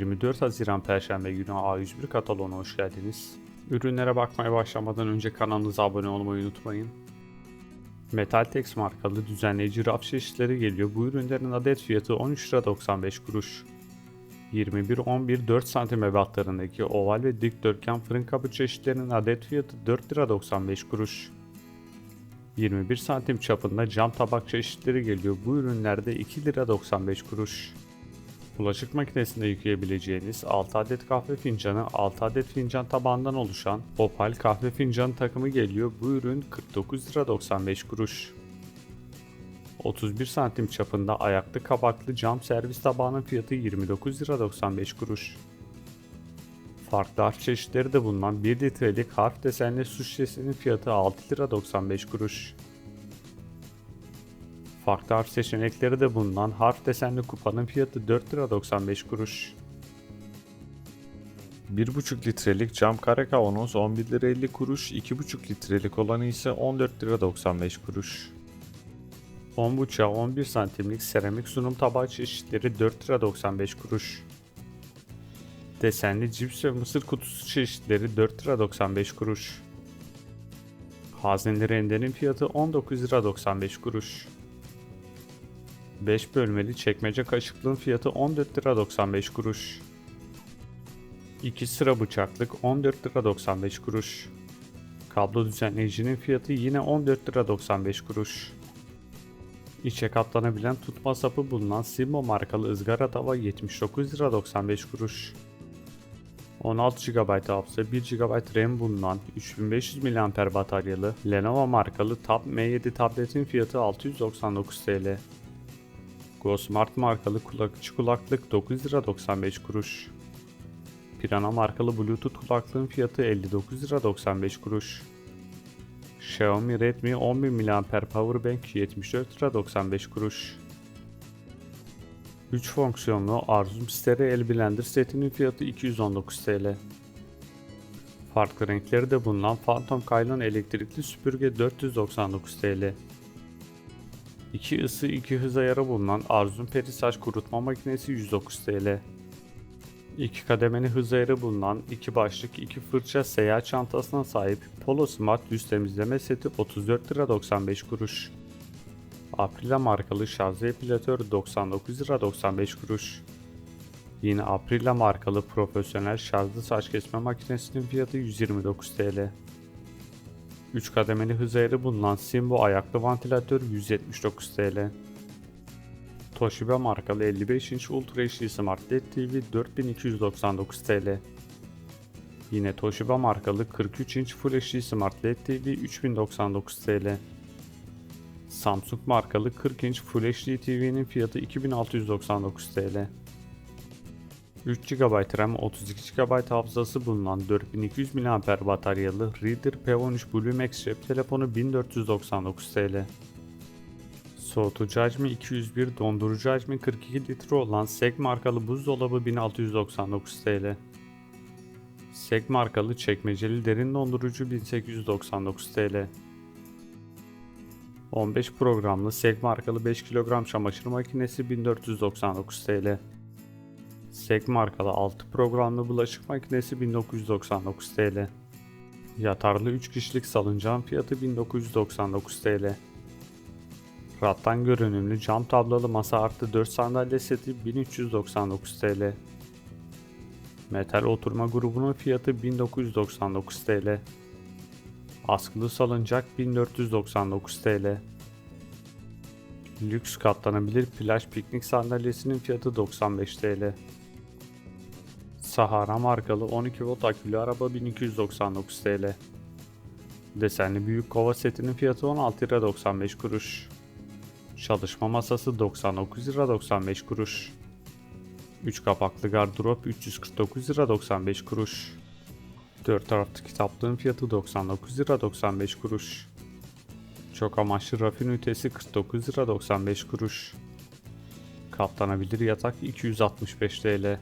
24 Haziran Perşembe günü A101 kataloğuna hoş geldiniz. Ürünlere bakmaya başlamadan önce kanalımıza abone olmayı unutmayın. Metaltex markalı düzenleyici raf çeşitleri geliyor. Bu ürünlerin adet fiyatı 13 lira 95 kuruş. 21-11 4 cm ebatlarındaki oval ve dikdörtgen fırın kabı çeşitlerinin adet fiyatı 4 lira 95 kuruş. 21 santim çapında cam tabak çeşitleri geliyor. Bu ürünlerde 2 lira 95 kuruş. Bulaşık makinesinde yıkayabileceğiniz 6 adet kahve fincanı, 6 adet fincan tabağından oluşan Opal kahve fincanı takımı geliyor. Bu ürün 49 lira 95 kuruş. 31 santim çapında ayaklı kabaklı cam servis tabağının fiyatı 29 lira 95 kuruş. Farklı harf çeşitleri de bulunan 1 litrelik harf desenli su şişesinin fiyatı 6 lira 95 kuruş. Farklı harf seçenekleri de bulunan harf desenli kupanın fiyatı 4 lira 95 kuruş. 1,5 litrelik cam kare kavanoz 11 lira 50 kuruş, 2,5 litrelik olanı ise 14 lira 95 kuruş. 10.5'a 11 santimlik seramik sunum tabağı çeşitleri 4 lira 95 kuruş. Desenli cips ve mısır kutusu çeşitleri 4 lira 95 kuruş. Hazneli rendenin fiyatı 19 lira 95 kuruş. 5 bölmeli çekmece kaşıklığın fiyatı 14 lira 95 kuruş. 2 sıra bıçaklık 14 lira 95 kuruş. Kablo düzenleyicinin fiyatı yine 14 lira 95 kuruş. İçe katlanabilen tutma sapı bulunan Simo markalı ızgara tava 79 lira 95 kuruş. 16 GB hafıza 1 GB RAM bulunan 3500 mAh bataryalı Lenovo markalı Tab M7 tabletin fiyatı 699 TL. Go Smart markalı kulakçı kulaklık 9 lira 95 kuruş. Pirana markalı Bluetooth kulaklığın fiyatı 59 lira 95 kuruş. Xiaomi Redmi 11 mAh Powerbank 74 lira 95 kuruş. 3 fonksiyonlu Arzum Stereo El Blender setinin fiyatı 219 TL. Farklı renkleri de bulunan Phantom Kaylon elektrikli süpürge 499 TL. 2 ısı 2 hız ayarı bulunan Arzum Peri saç kurutma makinesi 109 TL. 2 kademeli hız ayarı bulunan 2 başlık 2 fırça seyahat çantasına sahip Polo Smart yüz temizleme seti 34 lira 95 kuruş. Aprila markalı şarjlı epilatör 99 lira 95 kuruş. Yine Aprila markalı profesyonel şarjlı saç kesme makinesinin fiyatı 129 TL. 3 kademeli hız ayarı bulunan Simbo ayaklı vantilatör 179 TL. Toshiba markalı 55 inç Ultra HD Smart LED TV 4299 TL. Yine Toshiba markalı 43 inç Full HD Smart LED TV 3099 TL. Samsung markalı 40 inç Full HD TV'nin fiyatı 2699 TL. 3 GB RAM 32 GB hafızası bulunan 4200 mAh bataryalı Reader P13 Blue Max cep telefonu 1499 TL. Soğutucu hacmi 201, dondurucu hacmi 42 litre olan SEG markalı buzdolabı 1699 TL. SEG markalı çekmeceli derin dondurucu 1899 TL. 15 programlı SEG markalı 5 kilogram çamaşır makinesi 1499 TL. SEG markalı 6 programlı bulaşık makinesi 1999 TL. Yatarlı 3 kişilik salıncağın fiyatı 1999 TL. Rattan görünümlü cam tablalı masa artı 4 sandalye seti 1399 TL. Metal oturma grubunun fiyatı 1999 TL. Askılı salıncak 1499 TL. Lüks katlanabilir plaj piknik sandalyesinin fiyatı 95 TL. Sahara markalı 12 volt akülü araba 1299 TL. Desenli büyük kova setinin fiyatı 16 lira 95 kuruş. Çalışma masası 99 lira 95 kuruş. 3 kapaklı gardırop 349 lira 95 kuruş. 4 taraflı kitaplığın fiyatı 99 lira 95 kuruş. Çok amaçlı raf ünitesi 49 lira 95 kuruş. Katlanabilir yatak 265 TL.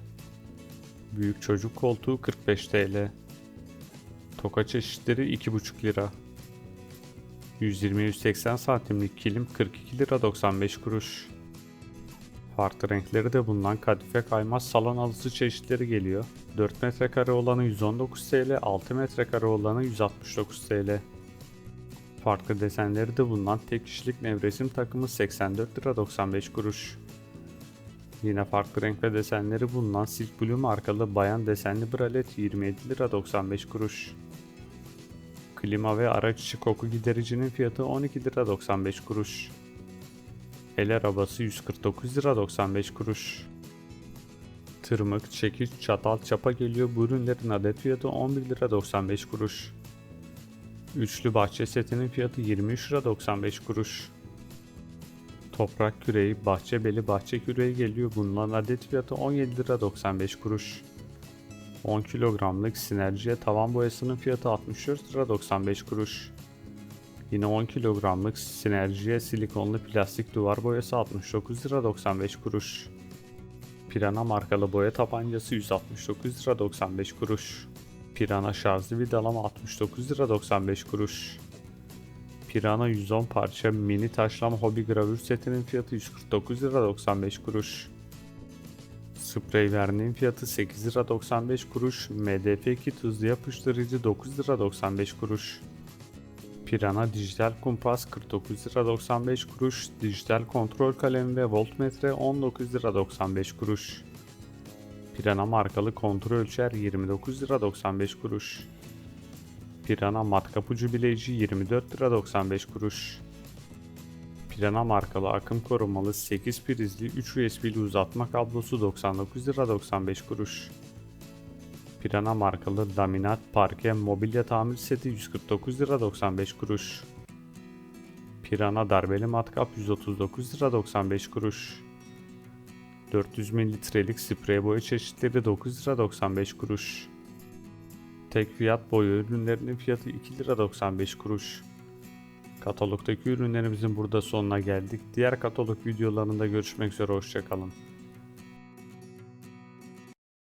Büyük çocuk koltuğu 45 TL. Toka çeşitleri 2,5 lira. 120-180 santimlik kilim 42 lira 95 kuruş. Farklı renkleri de bulunan kadife kaymaz salon halısı çeşitleri geliyor. 4 metrekare olanı 119 TL, 6 metrekare olanı 169 TL. Farklı desenleri de bulunan tek kişilik nevresim takımı 84 lira 95 kuruş. Yine farklı renk ve desenleri bulunan Silk Blue markalı bayan desenli bralet 27 lira 95 kuruş. Klima ve araç içi koku gidericinin fiyatı 12 lira 95 kuruş. El arabası 149 lira 95 kuruş. Tırmık, çekiç, çatal, çapa geliyor. Bu ürünlerin adet fiyatı 11 lira 95 kuruş. Üçlü bahçe setinin fiyatı 23 lira 95 kuruş. Toprak küreği, bahçe beli, bahçe küreği geliyor. Bunların adet fiyatı 17 lira 95 kuruş. 10 kilogramlık sinerjiye tavan boyasının fiyatı 64 lira 95 kuruş. Yine 10 kilogramlık sinerjiye silikonlu plastik duvar boyası 69 lira 95 kuruş. Pirana markalı boya tabancası 169 lira 95 kuruş. Pirana şarjlı vidalama 69 lira 95 kuruş. Pirana 110 parça mini taşlama hobi gravür setinin fiyatı 149 lira 95 kuruş. Sprey verniğin fiyatı 8 lira 95 kuruş. MDF kit hızlı yapıştırıcı 9 lira 95 kuruş. Pirana dijital kumpas 49 lira 95 kuruş. Dijital kontrol kalemi ve voltmetre 19 lira 95 kuruş. Pirana markalı kontrol ölçer 29 lira 95 kuruş. Pirana matkap ucu bileyici 24 lira 95 kuruş. Pirana markalı akım korumalı 8 prizli 3 USB'li uzatma kablosu 99 lira 95 kuruş. Pirana markalı laminat parke mobilya tamir seti 149 lira 95 kuruş. Pirana darbeli matkap 139 lira 95 kuruş. 400 mililitrelik sprey boya çeşitleri 9 lira 95 kuruş. Tek fiyat boya ürünlerinin fiyatı 2 lira 95 kuruş. Katalogdaki ürünlerimizin burada sonuna geldik. Diğer katalog videolarında görüşmek üzere hoşçakalın.